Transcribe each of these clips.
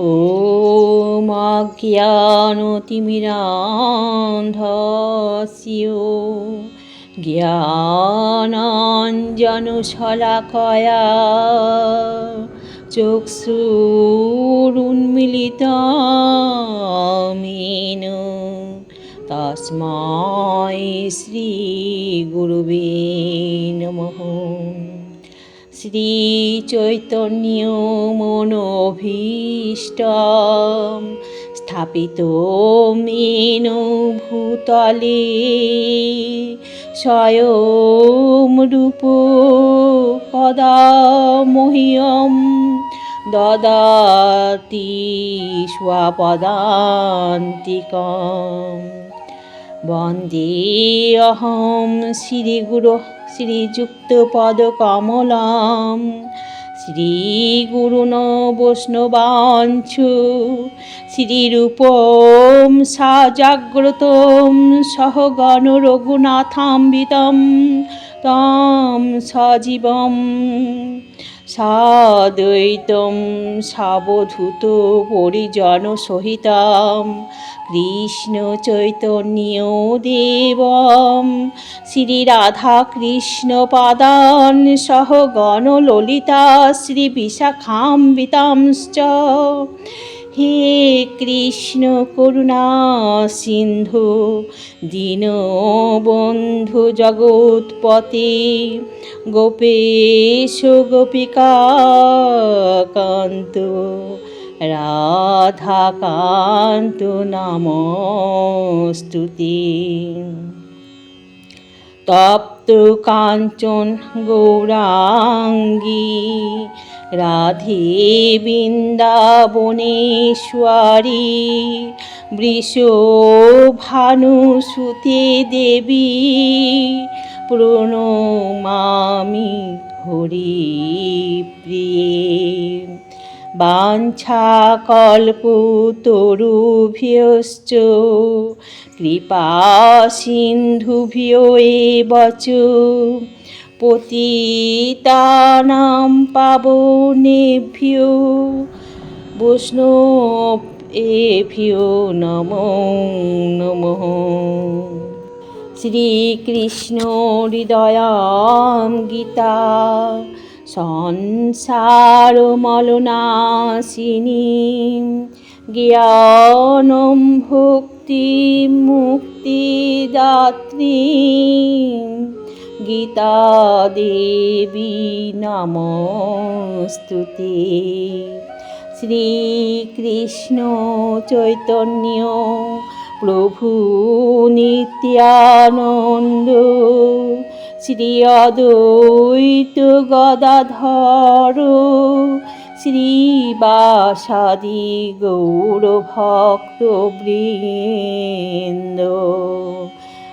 ॐ अज्ञानतिमिरान्धस्य ज्ञानाञ्जनशलाकया चक्षुरुन्मिलितामेन তস্মাই শ্রী গুরুবে নমঃ শ্রী চৈতন্য মনোভীষ্ট স্থাপিত মেন ভূতলে স্বয়ং রূপ কদা মহ্যম, দদাতি স্বপদান্তিকম। বন্দে অহম শ্রীগুরু শ্রীযুক্তপদকমলাম শ্রীগুরুণ বৈষ্ণবাঞ্ছ শ্রীরূপম সাজাগ্রত সহগণ রঘুনাথাম্বিতম তম সজীবম। সাদ্বৈতম সাবধূত পরিজন সহিতাম। কৃষ্ণ চৈতন্য দেবম। শ্রী রাধা কৃষ্ণ পাদান সহ গণ ললিতা, শ্রী বিশাখাম্বিতাংশ্চ হে কৃষ্ণ করুণা সিন্ধু দীনবন্ধু জগৎপতে গোপেশ গোপিকা কান্ত রাধাকান্ত নামস্তুতি। তপ্ত কাঞ্চন গৌরাঙ্গী রাধে বৃন্দাবনেশ্বরী বৃষভানুসুতে দেবী প্রণমামি হরি প্রিয়ে। বাঞ্ছাকল্পতরুভ্যশ্চ কৃপা সিন্ধুভ্যো এব চ পতিতানাং পাবনেভ্যো বৈষ্ণব এভ্যো নমো নমঃ। শ্রীকৃষ্ণ হৃদয়াম গীতা সংসার মলনাশিনী জ্ঞানম ভক্তি মুক্তিদাত্রী গীতা দেবী নমস্তুতে। শ্রীকৃষ্ণ চৈতন্য প্রভু নিত্যানন্দ শ্রী অদ্বৈত গদাধর শ্রীবাসাদি গৌর ভক্ত বৃন্দ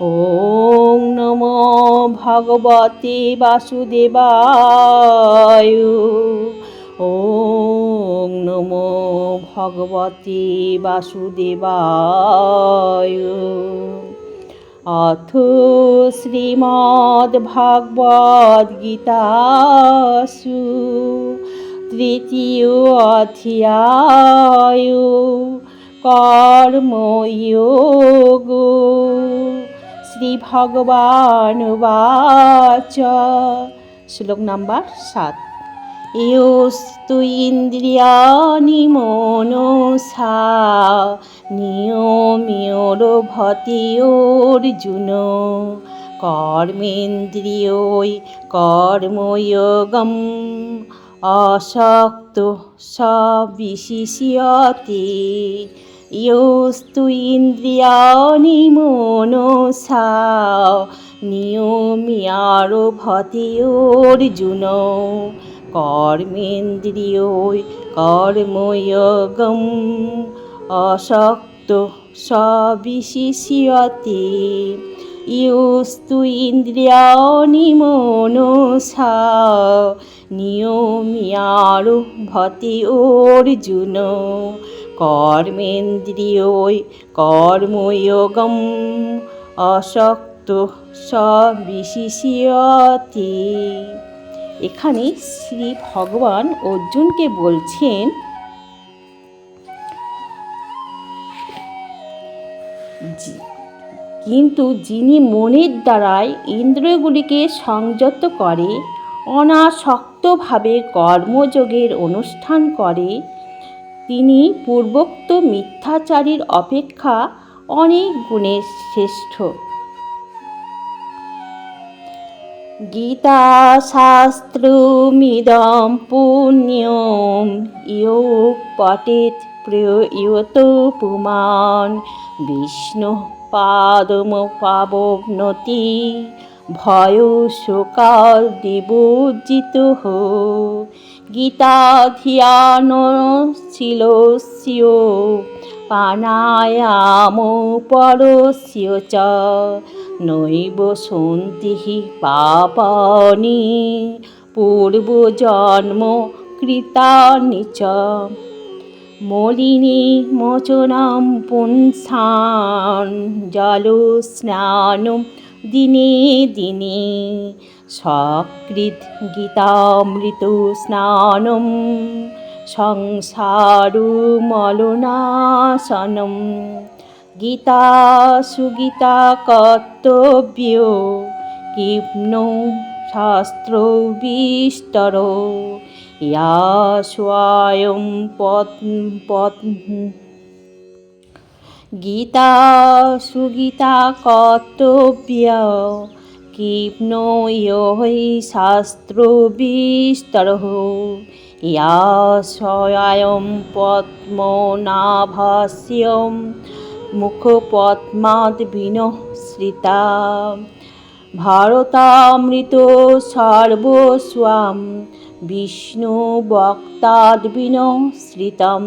ওং নমো ভগবতে বাসুদেবায়। ওং নমো ভগবতে বাসুদেবায়। অথ গীতাসু তৃতীয় অধ্যায় কর্ময়োগ শ্রী ভগবান বাচ। শ্লোক নাম্বার সাত। ইয়স্তু ইন্দ্রিয়াণি মনসা নিয়মিয়রভতি অর্জুন। কর্মেন্দ্রিয়ই কর্ময়োগম, অশক্ত সবিশিষ্যতে। ইয়স্তু ইন্দ্রিয়াণি মনসা নিয়মিয়ারভতি অর্জুন। কর্মেন্দ্রিয় কর্ময়োগম, অশক্ত সবিশিষ্যতে। ইয়স্তু ইন্দ্রিয়াণি মনসা নিয়মিয়ার ভতি অর্জুন। কর্মেন্দ্রিয় কর্ময়োগম অশক্ত সবিশিষ্যতি। এখানে শ্রী ভগবান অর্জুনকে বলছেন কিন্তু যিনি মনের দ্বারাই ইন্দ্রিয়গুলিকে সংযত করে, অনাসক্তভাবে কর্মযোগের অনুষ্ঠান করে তিনি পূর্বোক্ত মিথ্যাচারীর অপেক্ষা অনেক গুণে শ্রেষ্ঠ। গীতাশাস্ত্রমিদম পুণ্যম ইয় পটেত প্রয়ত পুমান বিষ্ণু পাদম পাবনতি ভয় শোকাল দিবোজিত হো। গীতাধিয়ান শিলস্য প্রাণায়াম পরস্য চ। নৈব সন্তি পাপানি পূর্বজন্ম কৃতানি চ। মলিনী মোচনাম পুংসান জলো স্নানম দিনে দিনে সকৃত গীতামৃত স্নানম, সংসারু মলনাশনম। গীতা সুগীতা কর্তব্য কিপ্ন শাস্ত্র বিস্তর। ইয়া স্বয়ং পদ পদ গীতা সুগীতা কর্তব্য কিপ্ন ইয় শাস্ত্র বিস্তর ইয়া স্বয়ং পদ্মনাভাস্যম মুখপদ্মাদ বিনশ্রিতা ভারতামৃত সর্বস্বাম বিষ্ণু বক্তাদ বিনশ্রিতম,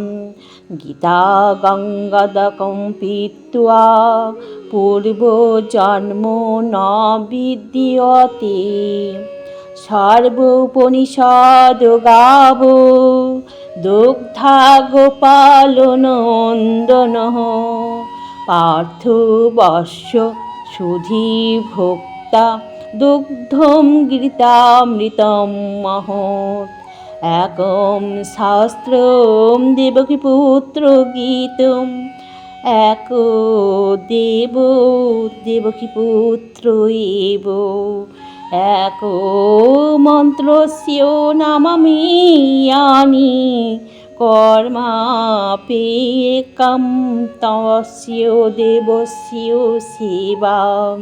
গীতা গঙ্গাদকম পীত্বা পূর্বজন্ম ন বিদ্যতে সর্বোপনিষদ গাব, দুগ্ধা গোপাল নন্দন, পার্থ বর্ষ সুধী ভোক্তা দুগ্ধম গীতামৃতম মহৎ একম শাস্ত্রম দেবকী পুত্র গীতম এক দেব দেবকী পুত্র এব এক মন্ত্রস্য নামামি ইয়ানি কর্মাপেকম তস্য দেবস্য সেবাম।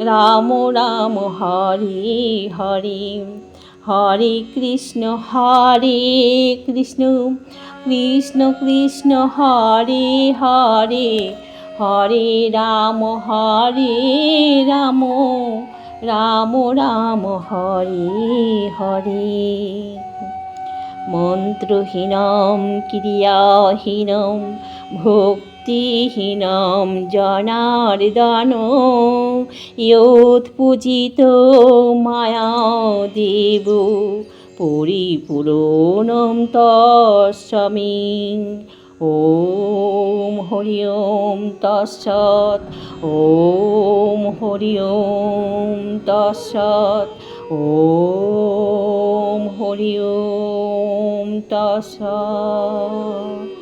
রাম রাম, হরে হরে হরে কৃষ্ণ হরে কৃষ্ণ কৃষ্ণ কৃষ্ণ, হরে হরে হরে রাম হরে রাম রাম রাম, হরে হরে। মন্ত্রহীনম, ক্রিয়াহীনম ভক্তিহীনম জনার্দন ইয়োৎপূজিত মায়া দেব, পরিপূরণম তস্মি ওম হরি ওম তৎসৎ, ওম হরি ওম তৎসৎ, ওম হরি ওম তৎসৎ।